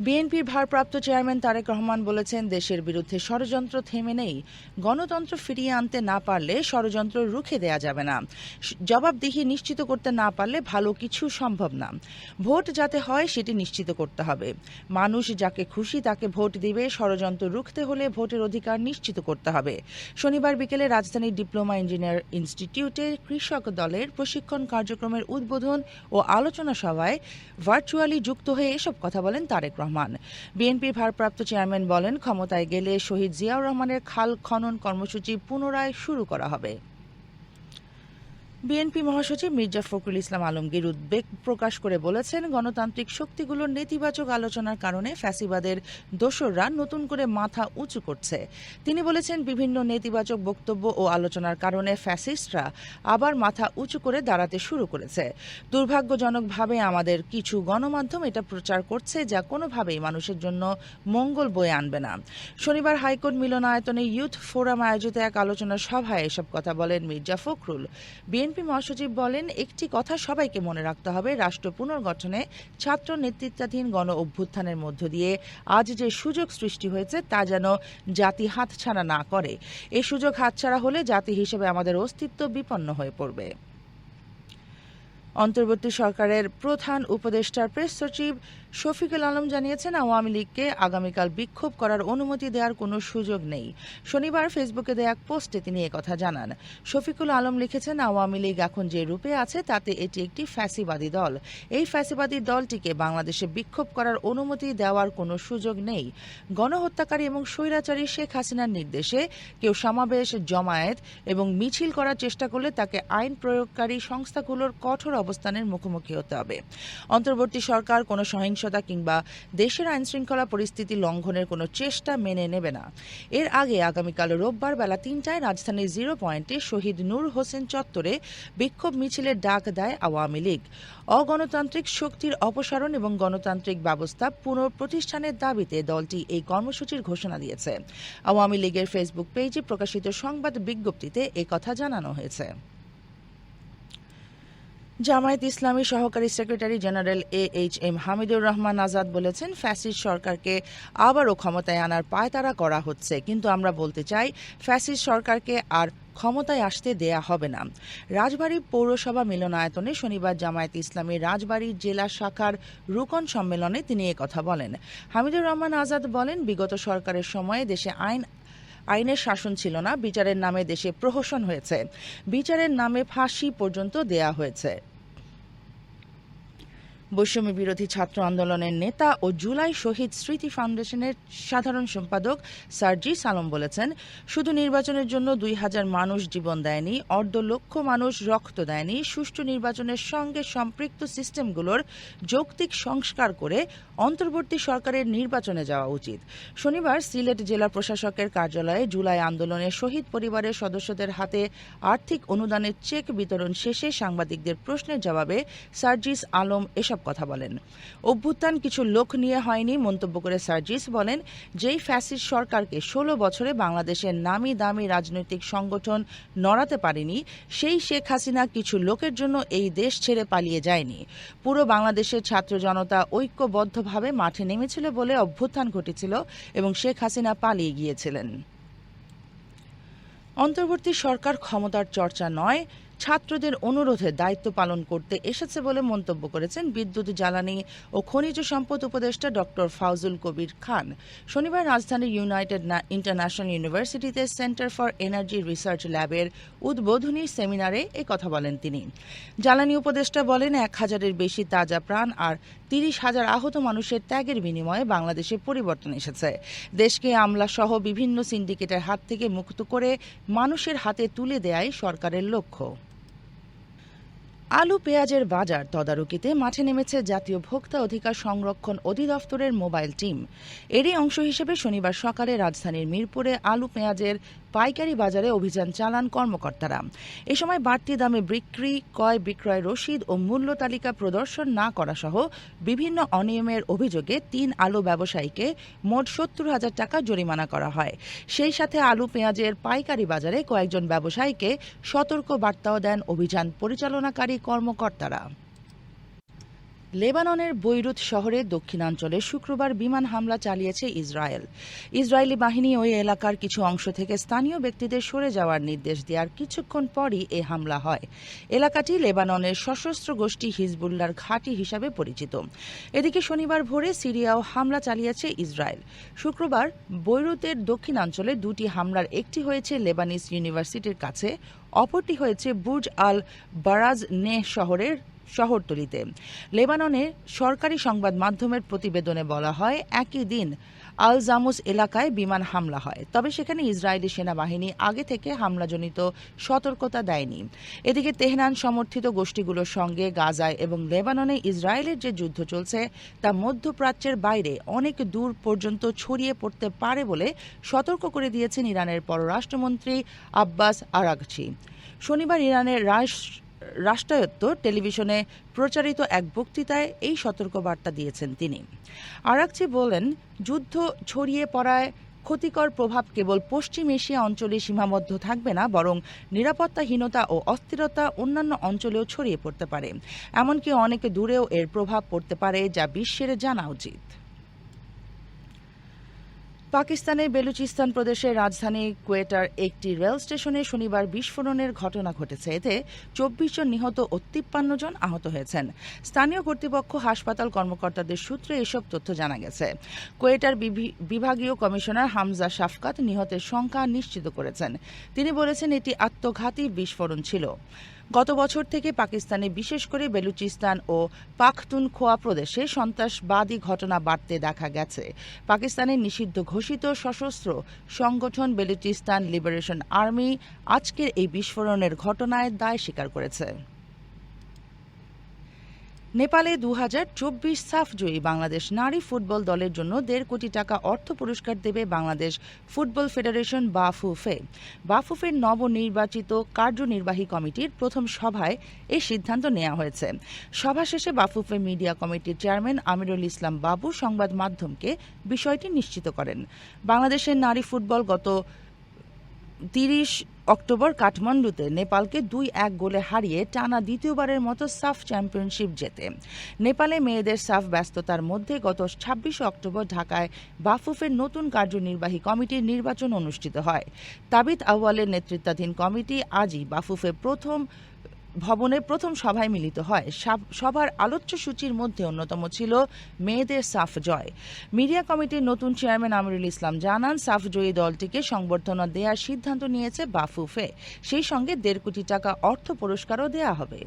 বিএনপির ভারপ্রাপ্ত চেয়ারম্যান তারেক রহমান বলেছেন, দেশের বিরুদ্ধে ষড়যন্ত্র থেমে নেই। গণতন্ত্র ফিরিয়ে আনতে না পারলে ষড়যন্ত্র রুখে দেয়া যাবে না। জবাবদিহি নিশ্চিত করতে না পারলে ভালো কিছু সম্ভব না। ভোট যাতে হয় সেটি নিশ্চিত করতে হবে। মানুষ যাকে খুশি তাকে ভোট দিবে। ষড়যন্ত্র রুখতে হলে ভোটের অধিকার নিশ্চিত করতে হবে। শনিবার বিকেলে রাজধানীর ডিপ্লোমা ইঞ্জিনিয়ার ইনস্টিটিউটে কৃষক দলের প্রশিক্ষণ কার্যক্রমের উদ্বোধন ও আলোচনা সভায় ভার্চুয়ালি যুক্ত হয়ে এসব কথা বলেন তারেক রহমান। বিএনপির ভারপ্রাপ্ত চেয়ারম্যান বলেন, ক্ষমতায় গেলে শহীদ জিয়াউর রহমানের খাল খনন কর্মসূচি পুনরায় শুরু করা হবে। বিএনপি মহাসচিব মির্জা ফখরুল ইসলাম আলমগীর উদ্বেগ প্রকাশ করে বলেছেন, গণতান্ত্রিক শক্তিগুলোর নেতিবাচক আলোচনার কারণে ফ্যাসিবাদের দোসররা নতুন করে মাথা উঁচু করছে। তিনি বলেছেন, বিভিন্ন নেতিবাচক বক্তব্য ও আলোচনার কারণে ফ্যাসিস্টরা আবার মাথা উঁচু করে দাঁড়াতে শুরু করেছে। দুর্ভাগ্যজনকভাবে আমাদের কিছু গণমাধ্যম এটা প্রচার করছে যা কোনোভাবেই মানুষের জন্য মঙ্গল বয়ে আনবে না। শনিবার হাইকোর্ট মিলনায়তনে ইউথ ফোরাম আয়োজিত এক আলোচনা সভায় এসব কথা বলেন মির্জা ফখরুল। বিএনপি মহাসচিব বলেন, একটি কথা সবাইকে মনে রাখতে হবে, রাষ্ট্র পুনর্গঠনে ছাত্র নেতৃত্বাধীন গণ অভ্যুত্থানের মধ্য দিয়ে আজ যে সুযোগ সৃষ্টি হয়েছে তা যেন জাতি হাতছাড়া না করে। এ সুযোগ হাতছাড়া হলে জাতি হিসেবে আমাদের অস্তিত্ব বিপন্ন হয়ে পড়বে। অন্তর্বর্তী সরকারের প্রধান উপদেষ্টার প্রেস সচিব শফিকুল আলম জানিয়েছেন, আওয়ামী লীগকে আগামীকাল বিক্ষোভ করার অনুমতি দেওয়ার কোনো সুযোগ নেই। শনিবার ফেসবুকে দেয়া এক পোস্টে তিনি কথা জানান। শফিকুল আলম লিখেছেন, আওয়ামী লীগ এখন যে রূপে আছে তাতে এটি একটি ফ্যাসিবাদী দল। এই ফ্যাসিবাদী দলটিকে বাংলাদেশে বিক্ষোভ করার অনুমতি দেওয়ার কোনো সুযোগ নেই। গণহত্যাকারী এবং স্বৈরাচারী শেখ হাসিনার নির্দেশে কেউ সমাবেশ, জমায়েত এবং মিছিল করার চেষ্টা করলে তাকে আইন প্রয়োগকারী সংস্থাগুলোর কঠোর অবস্থানের মুখোমুখি হতে হবে। অন্তর্বর্তী সরকার কোনো সহিংসতা কিংবা দেশের আইন শৃঙ্খলা পরিস্থিতি লঙ্ঘনের কোনো চেষ্টা মেনে নেবে না। এর আগে আগামীকাল রোববার বেলা তিনটায় রাজধানীর জিরো পয়েন্টে শহীদ নূর হোসেন চত্বরে বিক্ষোভ মিছিলের ডাক দেয় আওয়ামী লীগ। অগণতান্ত্রিক শক্তির অপসারণ এবং গণতান্ত্রিক ব্যবস্থা পুনঃপ্রতিষ্ঠানের দাবিতে দলটি এই কর্মসূচির ঘোষণা দিয়েছে। আওয়ামী লীগের ফেসবুক পেজে প্রকাশিত সংবাদ বিজ্ঞপ্তিতে কথা জানানো হয়েছে। জামায়াত ইসলামী সহকারী secretary general A H M Hamidur Rahman Azad বলেছেন, ফ্যাসিস্ট সরকারকে আবারও ক্ষমতায় আনার পায়তারা করা হচ্ছে। কিন্তু আমরা বলতে চাই, ফ্যাসিস্ট সরকারকে আর ক্ষমতায় আসতে দেয়া হবে না। রাজবাড়ী পৌরসভা মিলনায়তনে শনিবার জামায়াত ইসলামী রাজবাড়ী জেলা শাখার রুকন সম্মেলনে তিনি কথা বলেন। হামিদুর রহমান আজাদ বলেন, বিগত সরকারের সময়ে দেশে আইন আইনের শাসন ছিল না, বিচারের নামে দেশে প্রহসন হয়েছে। বিচারের নামে ফাঁসি পর্যন্ত দেয়া হয়েছে। বৈষম্য বিরোধী ছাত্র আন্দোলনের নেতা ও জুলাই শহীদ স্মৃতি ফাউন্ডেশনের সাধারণ সম্পাদক সার্জিস আলম বলেছেন, শুধু নির্বাচনের জন্য দুই হাজার মানুষ জীবন দেয়নি, অর্ধ লক্ষ মানুষ রক্ত দেয়নি। সুষ্ঠু নির্বাচনের সঙ্গে সম্পৃক্ত সিস্টেমগুলোর যৌক্তিক সংস্কার করে অন্তর্বর্তী সরকারের নির্বাচনে যাওয়া উচিত। শনিবার সিলেট জেলা প্রশাসকের কার্যালয়ে জুলাই আন্দোলনের শহীদ পরিবারের সদস্যদের হাতে আর্থিক অনুদানের চেক বিতরণ শেষে সাংবাদিকদের প্রশ্নের জবাবে সার্জিস আলম এসব এসব কথা বলেন। অভ্যুত্থান কিছু লোক নিয়ে হয়নি, মন্তব্য করে সার্জিস বলেন, যেই ফ্যাসিস্ট সরকারকে ষোলো বছরে বাংলাদেশের নামি দামি রাজনৈতিক সংগঠন নড়াতে পারেনি, সেই শেখ হাসিনা কিছু লোকের জন্য এই দেশ ছেড়ে পালিয়ে যায়নি। পুরো বাংলাদেশের ছাত্র জনতা ঐক্যবদ্ধভাবে মাঠে নেমেছিল বলে অভ্যুত্থান ঘটেছিল এবং শেখ হাসিনা পালিয়ে গিয়েছিলেন। অন্তর্বর্তী সরকার ক্ষমতার চর্চা নয় ছাত্রদের অনুরোধে দায়িত্ব পালন করতে এসেছে বলে মন্তব্য করেছেন বিদ্যুৎ, জ্বালানি ও খনিজ সম্পদ উপদেষ্টা ডক্টর ফাউজুল কবির খান। শনিবার রাজধানীর ইউনাইটেড ইন্টারন্যাশনাল ইউনিভার্সিটিতে সেন্টার ফর এনার্জি রিসার্চ ল্যাবের উদ্বোধনী সেমিনারে এ কথা বলেন তিনি। জ্বালানি উপদেষ্টা বলেন, এক হাজারের বেশি তাজা প্রাণ আর তিরিশ হাজার আহত মানুষের ত্যাগের বিনিময়ে বাংলাদেশে পরিবর্তন এসেছে। দেশকে আমলা সহ বিভিন্ন সিন্ডিকেটের হাত থেকে মুক্ত করে মানুষের হাতে তুলে দেয়াই সরকারের লক্ষ্য। আলু পেঁয়াজের বাজার তদারকিতে মাঠে নেমেছে জাতীয় ভোক্তা অধিকার সংরক্ষণ অধিদপ্তরের মোবাইল টিম। এরই অংশ হিসেবে শনিবার সকালে রাজধানীর মিরপুরে আলু পেঁয়াজের পাইকারি বাজারে অভিযান চালান কর্মকর্তারা। এ সময় বাড়তি দামে বিক্রি, ক্রয় বিক্রয় রসিদ ও মূল্য তালিকা প্রদর্শন না করা সহ বিভিন্ন অনিয়মের অভিযোগে তিন আলু ব্যবসায়ীকে মোট সত্তর হাজার টাকা জরিমানা করা হয়। সেই সাথে আলু পেঁয়াজের পাইকারি বাজারে কয়েকজন ব্যবসায়ীকে সতর্ক বার্তাও দেন অভিযান পরিচালনাকারী কর্মকর্তারা। লেবাননের বৈরুত শহরে দক্ষিণাঞ্চলে শুক্রবার বিমান হামলা চালিয়েছে ইসরায়েল। ইসরায়েলি বাহিনী ওই এলাকার কিছু অংশ থেকে স্থানীয় ব্যক্তিদের সরে যাওয়ার নির্দেশ দেওয়ার কিছুক্ষণ পরই এ হামলা হয়। এলাকাটি লেবাননের সশস্ত্র গোষ্ঠী হিজবুল্লার ঘাঁটি হিসাবে পরিচিত। এদিকে শনিবার ভোরে সিরিয়াও হামলা চালিয়েছে ইসরায়েল। শুক্রবার বৈরুতের দক্ষিণাঞ্চলে দুটি হামলার একটি হয়েছে লেবানিস ইউনিভার্সিটির কাছে, অপরটি হয়েছে বুর্জ আল বারাজ নে শহরের শহরতলিতে। লেবাননের সরকারি সংবাদ মাধ্যমের প্রতিবেদনে বলা হয়, একই দিন আল জামুস এলাকায় বিমান হামলা হয়। তবে সেখানে ইসরায়েলি সেনাবাহিনী আগে থেকে হামলাজনিত সতর্কতা দেয়নি। এদিকে তেহরান সমর্থিত গোষ্ঠীগুলোর সঙ্গে গাজায় এবং লেবাননে ইসরায়েলের যে যুদ্ধ চলছে, তা মধ্যপ্রাচ্যের বাইরে অনেক দূর পর্যন্ত ছড়িয়ে পড়তে পারে বলে সতর্ক করে দিয়েছেন ইরানের পররাষ্ট্রমন্ত্রী আব্বাস আরাগচি। শনিবার ইরানের রাষ্ট্র রাষ্ট্রায়ত্ত টেলিভিশনে প্রচারিত এক বক্তৃতায় এই সতর্কবার্তা দিয়েছেন তিনি। আরাকচি বলেন, যুদ্ধ ছড়িয়ে পড়ায় ক্ষতিকর প্রভাব কেবল পশ্চিম এশিয়া অঞ্চলে সীমাবদ্ধ থাকবে না, বরং নিরাপত্তাহীনতা ও অস্থিরতা অন্যান্য অঞ্চলেও ছড়িয়ে পড়তে পারে। এমনকি অনেক দূরেও এর প্রভাব পড়তে পারে, যা বিশ্বের জানা উচিত। পাকিস্তানের বেলুচিস্তান প্রদেশের রাজধানী কোয়েটার একটি রেল স্টেশনে শনিবার বিস্ফোরণের ঘটনা ঘটেছে। এতে চব্বিশ জন নিহত ও তিপ্পান্ন জন আহত হয়েছেন। স্থানীয় কর্তৃপক্ষ, হাসপাতাল কর্মকর্তাদের সূত্রে এসব তথ্য জানা গেছে। কোয়েটার বিভি- বিভাগীয় কমিশনার হামজা শাফকাত নিহতের সংখ্যা নিশ্চিত করেছেন। তিনি বলেছেন, এটি আত্মঘাতী বিস্ফোরণ ছিল। গত বছর থেকে পাকিস্তানে বিশেষ করে বেলুচিস্তান ও পাখতুনখোয়া প্রদেশে সন্ত্রাসবাদী ঘটনা বাড়তে দেখা গেছে। পাকিস্তানের নিষিদ্ধ ঘোষিত সশস্ত্র সংগঠন বেলুচিস্তান লিবারেশন আর্মি আজকের এই বিস্ফোরণের ঘটনায় দায় স্বীকার করেছে। নেপালে দু হাজার চব্বিশ সাফ জয়ী বাংলাদেশ নারী ফুটবল দলের জন্য দেড় কোটি টাকা অর্থ পুরস্কার দেবে বাংলাদেশ ফুটবল ফেডারেশন বাফুফে। বাফুফের নবনির্বাচিত কার্যনির্বাহী কমিটির প্রথম সভায় এই সিদ্ধান্ত নেওয়া হয়েছে। সভা শেষে বাফুফে মিডিয়া কমিটির চেয়ারম্যান আমিরুল ইসলাম বাবু সংবাদ মাধ্যমকে বিষয়টি নিশ্চিত করেন। বাংলাদেশের নারী ফুটবল গত তিরিশ অক্টোবর কাঠমান্ডুতে নেপালকে দুই এক গোলে হারিয়ে টানা দ্বিতীয়বারের মতো সাফ চ্যাম্পিয়নশিপ জেতে। নেপালে মেয়েদের সাফ ব্যস্ততার মধ্যে গত ছাব্বিশে অক্টোবর ঢাকায় বাফুফের নতুন কার্যনির্বাহী কমিটির নির্বাচন অনুষ্ঠিত হয়। তাবিত আউয়ালের নেতৃত্বাধীন কমিটি আজই বাফুফে প্রথম ভবনে প্রথম সভায় মিলিত হয়। সভার আলোচ্য সূচির মধ্যে অন্যতম ছিল মেয়েদের সাফ জয়। মিডিয়া কমিটির নতুন চেয়ারম্যান আমিরুল ইসলাম জানান, সাফ জয়ী দলটিকে সংবর্ধনা দেওয়ার সিদ্ধান্ত নিয়েছে বাফুফে। সেই সঙ্গে দেড় কোটি টাকা অর্থ পুরস্কারও দেওয়া হবে।